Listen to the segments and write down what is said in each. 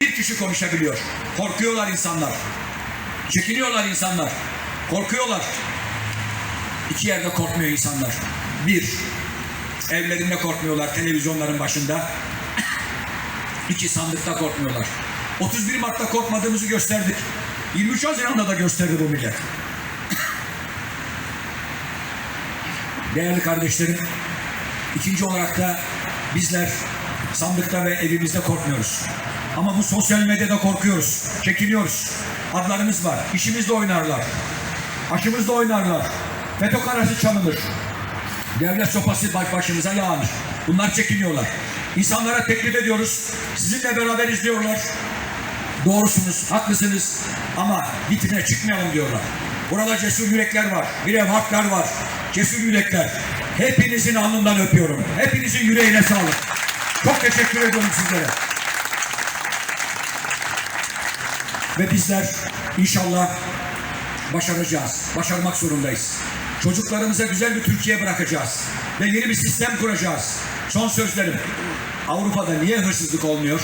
kişi konuşabiliyor. Korkuyorlar insanlar. Çekiniyorlar insanlar. Korkuyorlar. İki yerde korkmuyor insanlar. Bir, evlerinde korkmuyorlar televizyonların başında. İki, sandıkta korkmuyorlar. 31 Mart'ta korkmadığımızı gösterdik. 23 Haziran'da da gösterdi bu millet. Değerli kardeşlerim, ikinci olarak da bizler sandıkta ve evimizde korkmuyoruz. Ama bu sosyal medyada korkuyoruz, çekiniyoruz. Adlarımız var, işimizle oynarlar, aşımızla oynarlar. FETÖ karası çalınır. Devlet sopası baş başımıza yağınır. Bunlar çekiniyorlar. İnsanlara teklif ediyoruz. Sizinle beraber izliyorlar. Doğrusunuz, haklısınız ama vitrine çıkmayalım diyorlar. Burada cesur yürekler var, bir ev haklar var. Cesur yürekler. Hepinizin alnından öpüyorum. Hepinizin yüreğine sağlık. Çok teşekkür ediyorum sizlere. Ve bizler inşallah başaracağız. Başarmak zorundayız. Çocuklarımıza güzel bir Türkiye bırakacağız. Ve yeni bir sistem kuracağız. Son sözlerim. Avrupa'da niye hırsızlık olmuyor?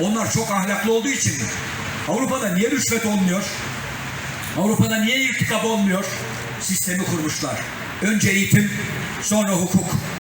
Onlar çok ahlaklı olduğu için mi? Avrupa'da niye rüşvet olmuyor? Avrupa'da niye irtikap olmuyor? Sistemi kurmuşlar. Önce eğitim, sonra hukuk.